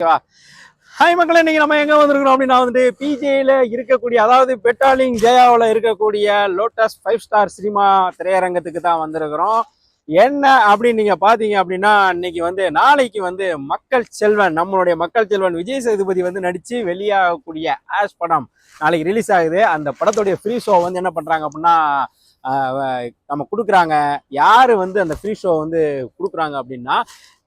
Hi மக்களே இன்னைக்கு நம்ம எங்க வந்திருக்கிறோம் அப்படின்னா வந்துட்டு பிஜேல இருக்கக்கூடிய அதாவது பெட்டாலிங் ஜெயாவில் இருக்கக்கூடிய லோட்டஸ் ஃபைவ் ஸ்டார் சினிமா திரையரங்கத்துக்கு தான் வந்திருக்கிறோம். என்ன அப்படின்னு நீங்க பாத்தீங்க அப்படின்னா இன்னைக்கு வந்து நாளைக்கு வந்து மக்கள் செல்வன் நம்மளுடைய மக்கள் செல்வன் விஜய் சேதுபதி வந்து நடிச்சு வெளியாகக்கூடிய ஆஷ் படம் நாளைக்கு ரிலீஸ் ஆகுது. அந்த படத்துடைய ஃப்ரீ ஷோ வந்து என்ன பண்றாங்க அப்படின்னா நம்ம கொடுக்குறாங்க. யார் வந்து அந்த ஃப்ரீ ஷோ வந்து கொடுக்குறாங்க அப்படின்னா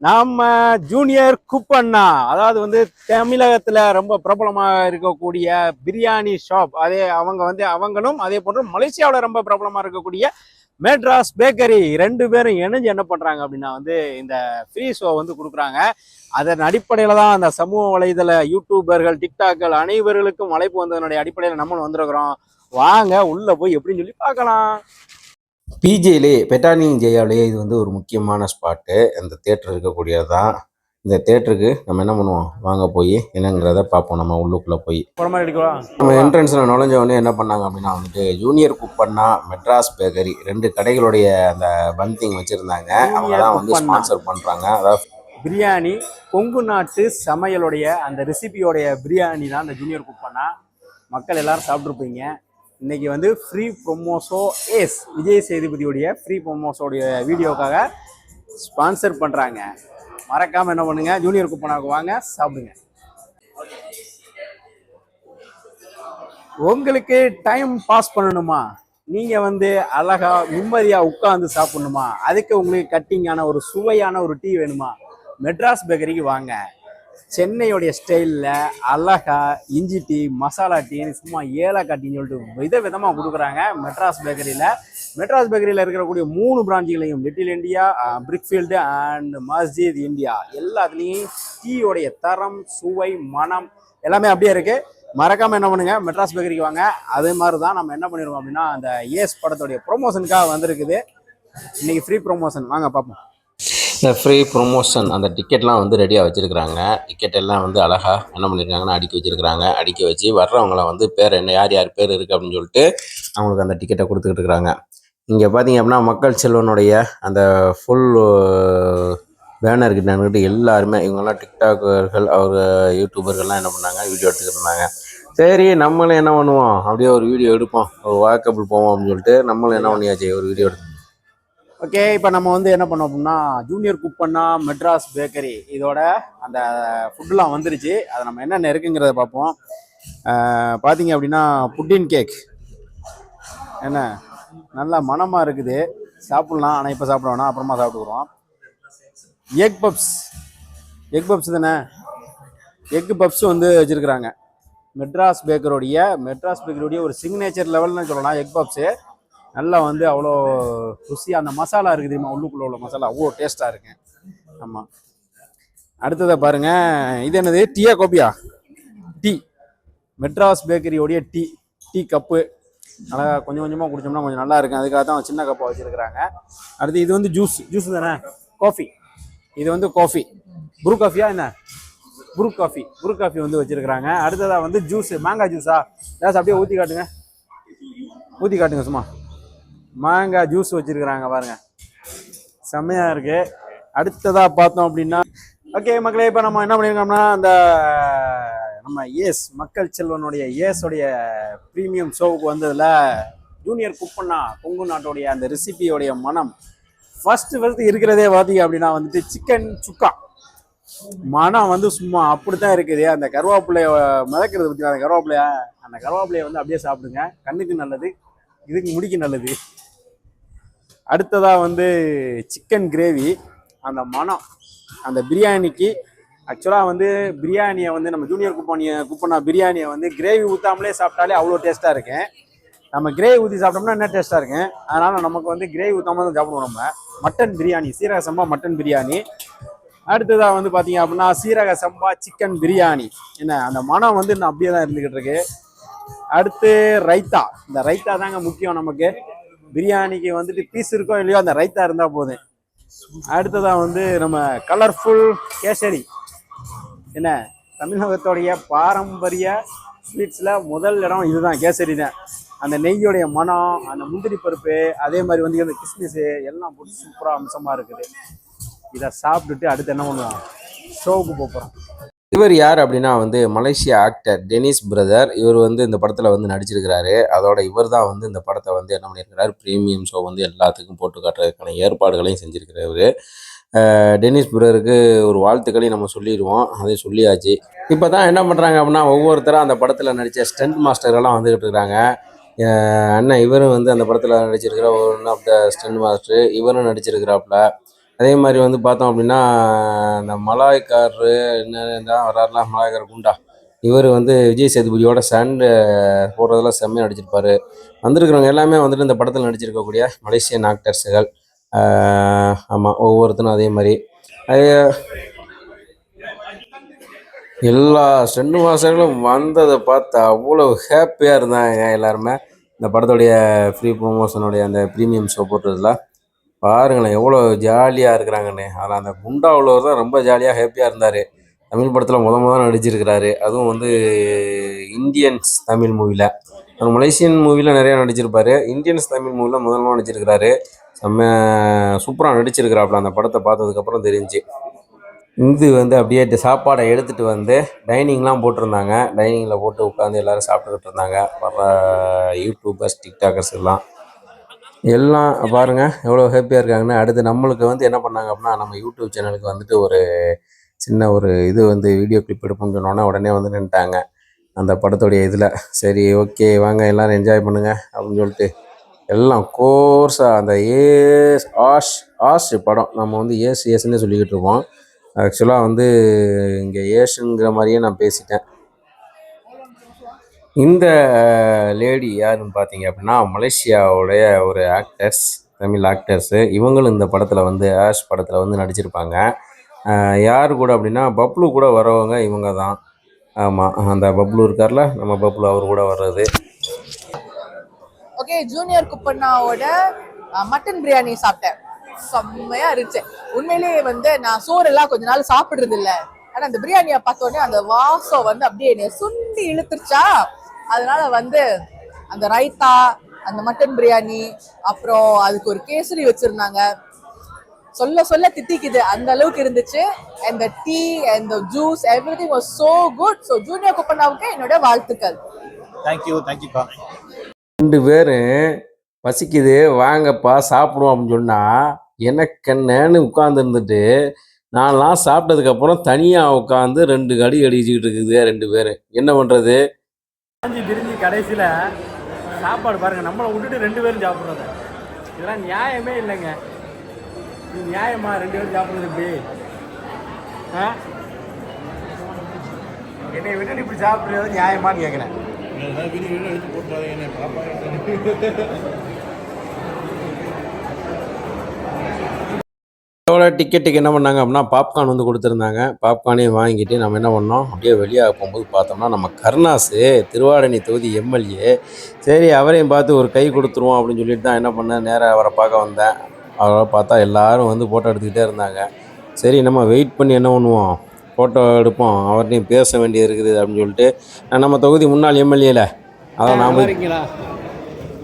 நம்ம ஜூனியர் குப்பண்ணா. அதாவது வந்து தமிழகத்தில் ரொம்ப பிரபலமாக இருக்கக்கூடிய பிரியாணி ஷாப் அதே அவங்க வந்து அவங்களும் அதே போன்று மலேசியாவில் ரொம்ப பிரபலமாக இருக்கக்கூடிய மெட்ராஸ் பேக்கரி ரெண்டு பேரும் இணைஞ்சு என்ன பண்ணுறாங்க அப்படின்னா வந்து இந்த ஃப்ரீ ஷோ வந்து கொடுக்குறாங்க. அதன் அடிப்படையில் தான் அந்த சமூக வலைதள யூடியூபர்கள் டிக்டாக்கள் அனைவர்களுக்கும் அழைப்பு வந்ததனுடைய அடிப்படையில் நம்மளும் வந்திருக்கிறோம். வாங்க உள்ள போய் எப்படின்னு சொல்லி பார்க்கலாம். பிஜேலே பெட்டானிங் ஜெயாவிலேயே இது வந்து ஒரு முக்கியமான ஸ்பாட்டு அந்த தேட்டர் இருக்கக்கூடியது தான் இந்த தேட்டருக்கு நம்ம என்ன பண்ணுவோம்? வாங்க போய் என்னங்கிறத பார்ப்போம். நம்ம உள்ளுக்குள்ளே போய். நம்ம என்ட்ரன்ஸில் நுழைஞ்ச உடனே என்ன பண்ணாங்க அப்படின்னா வந்துட்டு ஜூனியர் குப்பண்ணா மெட்ராஸ் பேக்கரி ரெண்டு கடைகளுடைய அந்த பந்திங் வச்சுருந்தாங்க. அவங்க தான் வந்து குப்பண்ணா. ஸ்பான்சர் பண்ணுறாங்க அதாவது பிரியாணி கொங்கு நாட்டு சமையலுடைய அந்த ரெசிபியோடைய பிரியாணி தான் அந்த ஜூனியர் குக் பண்ணா மக்கள் எல்லாரும் சாப்பிட்ருப்பீங்க இன்னைக்கு வந்து ஃப்ரீ ப்ரொமோசோ ஏஸ் விஜய் சேதுபதியுடைய ஃப்ரீ ப்ரொமோஸோடைய வீடியோக்காக ஸ்பான்சர் பண்ணுறாங்க மறக்காமல் என்ன பண்ணுங்க? ஜூனியர் குப்பனாவுக்கு வாங்க சாப்பிடுங்க. உங்களுக்கு டைம் பாஸ் பண்ணணுமா? நீங்கள் வந்து அழகாக நிம்மதியாக உட்காந்து சாப்பிடணுமா? அதுக்கு உங்களுக்கு கட்டிங்கான ஒரு சுவையான ஒரு டீ வேணுமா? மெட்ராஸ் பேக்கரிக்கு வாங்க. சென்னையோடைய ஸ்டைலில் அழகா இஞ்சி டீ மசாலா டீன்னு சும்மா ஏலக்காய் டீன்னு சொல்லிட்டு வித விதமாக கொடுக்குறாங்க மெட்ராஸ் பேக்கரியில் மெட்ராஸ் பேக்கரியில் இருக்கக்கூடிய மூணு பிரான்ச்சுகளையும் Little India Brickfield and Masjid India எல்லாத்துலேயும் டீயோடைய தரம் சுவை மனம் எல்லாமே அப்படியே இருக்குது மறக்காமல் என்ன பண்ணுங்க மெட்ராஸ் பேக்கரிக்கு வாங்க. அதே மாதிரி தான் நம்ம என்ன பண்ணிடுவோம் அப்படின்னா அந்த ஏஸ் படத்துடைய ப்ரொமோஷனுக்காக வந்திருக்குது. இன்னைக்கு ஃப்ரீ ப்ரொமோஷன் வாங்க பார்ப்போம். இந்த ஃப்ரீ ப்ரொமோஷன் அந்த டிக்கெட்லாம் வந்து ரெடியாக வச்சுருக்குறாங்க. டிக்கெட் எல்லாம் வந்து அழகாக என்ன பண்ணியிருக்காங்கன்னா அடுக்கி வச்சுருக்கிறாங்க. அடுக்கி வச்சு வர்றவங்கள வந்து பேர் என்ன யார் யார் பேர் இருக்குது அப்படின்னு சொல்லிட்டு அவங்களுக்கு அந்த டிக்கெட்டை கொடுத்துக்கிட்டு இருக்கிறாங்க இங்கே பார்த்தீங்க அப்படின்னா மக்கள் செல்வனுடைய அந்த ஃபுல் பேனர் கிட்ட எல்லாருமே இவங்கெல்லாம் டிக்டாக்கர்கள் அவர் யூடியூபர்கள்லாம் என்ன பண்ணாங்க வீடியோ எடுத்துக்கிட்டு இருந்தாங்க. சரி நம்மளும் என்ன பண்ணுவோம்? அப்படியே ஒரு வீடியோ எடுப்போம். ஒரு வாக்கபிள் போவோம் அப்படின்னு சொல்லிட்டு நம்மளும் என்ன பண்ணியாச்சு? ஒரு வீடியோ எடுத்து ஓகே இப்போ நம்ம வந்து என்ன பண்ணோம் அப்படின்னா ஜூனியர் குக் பண்ணா மெட்ராஸ் பேக்கரி இதோட அந்த ஃபுட்டுலாம் வந்துருச்சு. அதை நம்ம என்னென்ன இருக்குங்கிறத பார்ப்போம். பார்த்தீங்க அப்படின்னா புட்டின் கேக் என்ன? நல்லா மணமாக இருக்குது. சாப்பிட்லாம். ஆனால் இப்போ சாப்பிட வேணாம். அப்புறமா சாப்பிட்டுக்குறோம். எக் பப்ஸ் எக் பப்ஸ் தானே? எக் பப்ஸ் வந்து வச்சுருக்குறாங்க. மெட்ராஸ் பேக்கருடைய மெட்ராஸ் பேக்கருடைய ஒரு சிக்னேச்சர் லெவல்னு சொல்லலாம். எக் பப்ஸு நல்லா வந்து அவ்வளோ ருசியாக அந்த மசாலா இருக்குது தெரியுமா உள்ளுக்குள்ள உள்ள மசாலா அவ்வளோ டேஸ்ட்டாக இருக்கு ஆமாம் அடுத்ததை பாருங்க. இது என்னது? டீயா கோபியா? டீ. மெட்ராஸ் பேக்கரியோடைய டீ. Tea cup. நல்லா கொஞ்சம் கொஞ்சமாக குடிச்சோம்னா கொஞ்சம் நல்லா இருக்கும். அதுக்காக தான் சின்ன கப்பாக வச்சுருக்கிறாங்க. அடுத்து இது வந்து ஜூஸ் ஜூஸ் தானே? காஃபி இது வந்து காஃபி ப்ரூ காஃபியா என்ன? ப்ரூ காஃபி ப்ரூ காஃபி வந்து வச்சுருக்கிறாங்க. அடுத்ததாக வந்து ஜூஸு மாங்காய் ஜூஸா ஏதாச்சும் அப்படியே ஊற்றி காட்டுங்க. ஊற்றி காட்டுங்க சும்மா. மாங்காய் ஜூஸ் வச்சிருக்கிறாங்க பாருங்க. செம்மையா இருக்கு. அடுத்ததா பார்த்தோம் அப்படின்னா ஓகே மக்களே இப்போ நம்ம என்ன பண்ணியிருக்கோம்னா அந்த நம்ம ஏஸ் மக்கள் செல்வனுடைய ஏஸோடைய ப்ரீமியம் ஷோவுக்கு வந்ததுல ஜூனியர் குப்பண்ணா கொங்கு நாட்டுடைய அந்த ரெசிபியோடைய மனம் ஃபர்ஸ்ட் ஃபர்ஸ்ட் இருக்கிறதே பார்த்தீங்க அப்படின்னா வந்துட்டு சிக்கன் சுக்கா. மனம் வந்து சும்மா அப்படித்தான் இருக்குது. அந்த கருவேப்பிலைய மிதக்கிறது பற்றி அந்த கருவேப்பிலைய அந்த கருவேப்பிலைய வந்து அப்படியே சாப்பிடுங்க. கண்ணுக்கு நல்லது இதுக்கு முடிக்கு நல்லது. அடுத்ததாக வந்து சிக்கன் கிரேவி. அந்த மனம் அந்த பிரியாணிக்கு ஆக்சுவலாக வந்து பிரியாணியை வந்து நம்ம ஜூனியர் குப்பானியை குப்பனா பிரியாணியை வந்து கிரேவி ஊற்றாமலே சாப்பிட்டாலே அவ்வளோ டேஸ்ட்டாக இருக்கும் நம்ம கிரேவி ஊற்றி சாப்பிட்டோம்னா என்ன டேஸ்ட்டாக இருக்கும் அதனால் நமக்கு வந்து கிரேவி ஊற்றாம தான் சாப்பிடுவோம் நம்ம. மட்டன் பிரியாணி சீரக சம்பா மட்டன் பிரியாணி. அடுத்ததாக வந்து பார்த்தீங்க அப்படின்னா சீரக சம்பா சிக்கன் பிரியாணி. என்ன அந்த மனம் வந்து இன்னும் அப்படியே தான் இருந்துக்கிட்டு இருக்கு. அடுத்து ரைத்தா. இந்த ரைத்தா தாங்க முக்கியம் நமக்கு. பிரியாணிக்கு வந்துட்டு பீஸ் இருக்கோ இல்லையோ அந்த ரைத்தா இருந்தால் போதும். அடுத்ததாக வந்து நம்ம கலர்ஃபுல் கேசரி. என்ன? தமிழகத்தோடைய பாரம்பரிய ஸ்வீட்ஸில் முதல் இடம் இதுதான் கேசரி தான். அந்த நெய்யோடைய மனம் அந்த முந்திரி பருப்பு அதே மாதிரி வந்து அந்த கிஸ்மிஸு எல்லாம் போட்டு சூப்பராக அம்சமாக இருக்குது. இதை சாப்பிட்டுட்டு அடுத்து என்ன பண்ணுவோம்? ஷோவுக்கு போகிறோம் இவர் யார் அப்படின்னா வந்து மலேசியா ஆக்டர் டெனிஸ் பிரதர். இவர் வந்து இந்த படத்தில் வந்து நடிச்சிருக்கிறாரு. அதோட இவர் தான் வந்து இந்த படத்தை வந்து என்ன பண்ணியிருக்கிறார்? ப்ரீமியம் ஷோ வந்து எல்லாத்துக்கும் போட்டு காட்டுறதுக்கான ஏற்பாடுகளையும் செஞ்சிருக்கிறவர் டெனிஸ் பிரதருக்கு ஒரு வாழ்த்துக்களையும் நம்ம சொல்லிடுவோம். அதை சொல்லியாச்சு. இப்போ தான் என்ன பண்ணுறாங்க அப்படின்னா ஒவ்வொருத்தரும் அந்த படத்தில் நடித்த ஸ்டண்ட் மாஸ்டர்கள்லாம் வந்துக்கிட்டு இருக்கிறாங்க அண்ணன் இவரும் வந்து அந்த படத்தில் நடிச்சிருக்கிற one of the stunt master இவரும் நடிச்சிருக்கிறாப்புல. அதே மாதிரி வந்து பார்த்தோம் அப்படின்னா இந்த மலாய்க்காரரு என்ன வராருலாம் மலாய்க்கார் குண்டா. இவர் வந்து விஜய் சேதுபதியோட சண்டு போடுறதெல்லாம் செம்மையாக நடிச்சிருப்பார். வந்திருக்கிறவங்க எல்லாமே வந்துட்டு இந்த படத்தில் நடிச்சிருக்கக்கூடிய மலேசியன் ஆக்டர்ஸுகள் ஆமாம் ஒவ்வொருத்தரும் அதே மாதிரி. எல்லா ஸ்டெண்டு மாஸ்டர்களும் வந்ததை பார்த்து அவ்வளோ ஹாப்பியாக இருந்தாங்க எல்லாருமே. இந்த படத்துடைய ஃப்ரீ ப்ரொமோஷனுடைய அந்த ப்ரீமியம் ஷோ போட்டதில் பாருங்களேன் எவ்வளோ ஜாலியாக இருக்கிறாங்கன்னு. அதில் அந்த குண்டா உள்ளவர் தான் ரொம்ப ஜாலியாக ஹாப்பியாக இருந்தார். தமிழ் படத்தில் முத முத நடிச்சிருக்கிறாரு. அதுவும் வந்து இந்தியன்ஸ் தமிழ் மூவியில் அவர் மலேசியன் மூவியில் நிறையா நடிச்சிருப்பார். இந்தியன்ஸ் தமிழ் மூவியில் முதல் முதல்ல நடிச்சிருக்கிறாரு. செம்ம சூப்பராக நடிச்சிருக்கிறாப்புல. அந்த படத்தை பார்த்ததுக்கப்புறம் தெரிஞ்சு. இது வந்து அப்படியே சாப்பாடை எடுத்துகிட்டு வந்து டைனிங்லாம் போட்டிருந்தாங்க. டைனிங்கில் போட்டு உட்காந்து எல்லோரும் சாப்பிட்டுக்கிட்டு இருந்தாங்க. வர யூடியூபர்ஸ் டிக்டாக்கர்ஸ் எல்லாம். எல்லாம் பாருங்கள் எவ்வளோ ஹாப்பியாக இருக்காங்கன்னு. அடுத்து நம்மளுக்கு வந்து என்ன பண்ணாங்க அப்படின்னா நம்ம யூடியூப் சேனலுக்கு வந்துட்டு ஒரு சின்ன ஒரு இது வந்து வீடியோ கிளிப் எடுப்போம்னு சொன்னோன்னே உடனே வந்து நின்ட்டாங்க அந்த படத்துடைய இதில். சரி ஓகே வாங்க எல்லோரும் என்ஜாய் பண்ணுங்கள் அப்படின்னு சொல்லிட்டு எல்லாம் கோர்ஸாக அந்த ஏஸ் ஆஷ் ஆஷ் படம். நம்ம வந்து ஏஸ் ஏஸ்ன்னே சொல்லிக்கிட்டு இருக்கோம் ஆக்சுவலாக வந்து இங்கே ஏஷுங்கிற மாதிரியே நான் பேசிட்டேன். இந்த லேடி யாருன்னு பார்த்தீங்க அப்படின்னா மலேசியாவுடைய ஒரு ஆக்டர்ஸ் தமிழ் ஆக்டர்ஸு இவங்களும் இந்த படத்தில் வந்து ஆஷ் படத்தில் வந்து நடிச்சிருப்பாங்க. யார் கூட அப்படின்னா பப்ளு கூட வரவங்க இவங்க தான் ஆமாம் அந்த பப்ளு இருக்கார்ல நம்ம பப்ளு அவர் கூட வர்றது. ஓகே ஜூனியர் குப்பண்ணாவோட மட்டன் பிரியாணி சாப்பிட்டேன். செம்மையா இருந்துச்சு. உண்மையிலேயே வந்து நான் சோறு எல்லாம் கொஞ்ச நாள் சாப்பிடுறது இல்லை ஆனா அந்த பிரியாணியை பார்த்த அந்த வாசம் வந்து அப்படியே என்னை சுண்டி இழுத்துருச்சா. அதனால வந்து அந்த ரைத்தா அந்த மட்டன் பிரியாணி அப்புறம் அதுக்கு ஒரு கேசரி வச்சிருந்தாங்க. சொல்ல சொல்ல தித்திக்குது. அந்த அளவுக்கு இருந்துச்சு. அந்த டீ அந்த juice everything was so good so junior குப்பண்ணாவுக்கு என்னோட வாழ்த்துக்கள். தேங்க்யூ தேங்க்யூக்கா ரெண்டு பேரும் பசிக்குது. வாங்கப்பா சாப்பிடுவோம் அப்படின்னு சொன்னால் எனக்கு என்னன்னு உட்காந்துருந்துட்டு நான்லாம் சாப்பிட்டதுக்கப்புறம் தனியாக உட்காந்து ரெண்டு கடி அடிச்சுக்கிட்டு இருக்குது. ரெண்டு பேரும் என்ன பண்ணுறது காஞ்சி பிரிஞ்சு கடைசியில் சாப்பாடு பாருங்கள் நம்மளை விட்டுட்டு ரெண்டு பேரும் சாப்பிட்றது. இதெல்லாம் நியாயமே இல்லைங்க. இது நியாயமா? ரெண்டு பேரும் சாப்பிட்றது இப்படி ஆ? என்னை விட்டுட்டு இப்படி சாப்பிட்றது நியாயமான்னு கேட்குறேன் இதோட டிக்கெட்டுக்கு என்ன பண்ணாங்க அப்படின்னா பாப்கார்ன் வந்து கொடுத்துருந்தாங்க. பாப்கார்னையும் வாங்கிட்டு நம்ம என்ன பண்ணோம்? அப்படியே வெளியே போகும்போது பார்த்தோம்னா நம்ம கருணாசு திருவாடனை தொகுதி எம்எல்ஏ சரி அவரையும் பார்த்து ஒரு கை கொடுத்துருவோம் அப்படின்னு சொல்லிட்டு தான் என்ன பண்ணேன்? நேராக அவரை பார்க்க வந்தேன். அவரை பார்த்தா எல்லாரும் வந்து ஃபோட்டோ எடுத்துக்கிட்டே இருந்தாங்க. சரி நம்ம வெயிட் பண்ணி என்ன பண்ணுவோம்? ஃபோட்டோ எடுப்போம். அவர்கிட்டையும் பேச வேண்டியது இருக்குது அப்படின்னு சொல்லிட்டு நான் நம்ம தொகுதி முன்னாள் எம்எல்ஏல. அதான் நான் போய் இருக்கீங்களா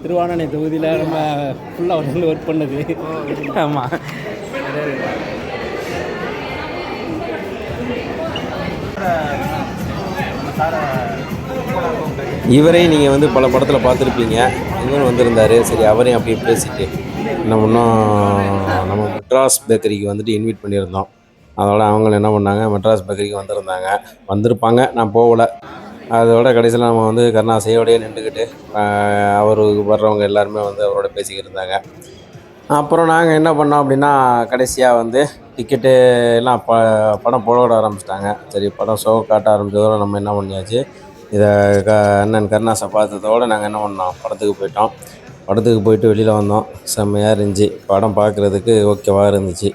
திருவானனை தொகுதியில் நம்ம ஃபுல்லாக வந்து ஒர்க் பண்ணது. ஆமாம் இவரே நீங்கள் வந்து பல படத்தில் பார்த்துருப்பீங்க. இவரும் வந்திருந்தார். சரி அவரையும் அப்படியே பேசிட்டு என்ன பண்ணோம் நம்ம மெட்ராஸ் பேக்கரிக்கு வந்துட்டு இன்வைட் பண்ணியிருந்தோம். அதோட அவங்க என்ன பண்ணாங்க மெட்ராஸ் பேக்கரிக்கு வந்திருந்தாங்க. வந்திருப்பாங்க. நான் போகல. அதோட கடைசியில் நம்ம வந்து கருணாசையோடய நின்றுக்கிட்டு அவர் வர்றவங்க எல்லாருமே வந்து அவரோட பேசிக்கிட்டு இருந்தாங்க. அப்புறம் நாங்கள் என்ன பண்ணோம் அப்படின்னா கடைசியாக வந்து டிக்கெட்டு எல்லாம் ப படம் போட ஆரம்பிச்சிட்டாங்க. சரி படம் ஷோ காட்ட ஆரம்பித்ததோடு நம்ம என்ன பண்ணியாச்சு இதை க அண்ணன் கருணாசை பார்த்ததோடு நாங்கள் என்ன பண்ணோம் படத்துக்கு போயிட்டோம். படத்துக்கு போயிட்டு வெளியில் வந்தோம். செம்மையாக இருந்துச்சு. படம் பார்க்குறதுக்கு ஓகேவாக இருந்துச்சு.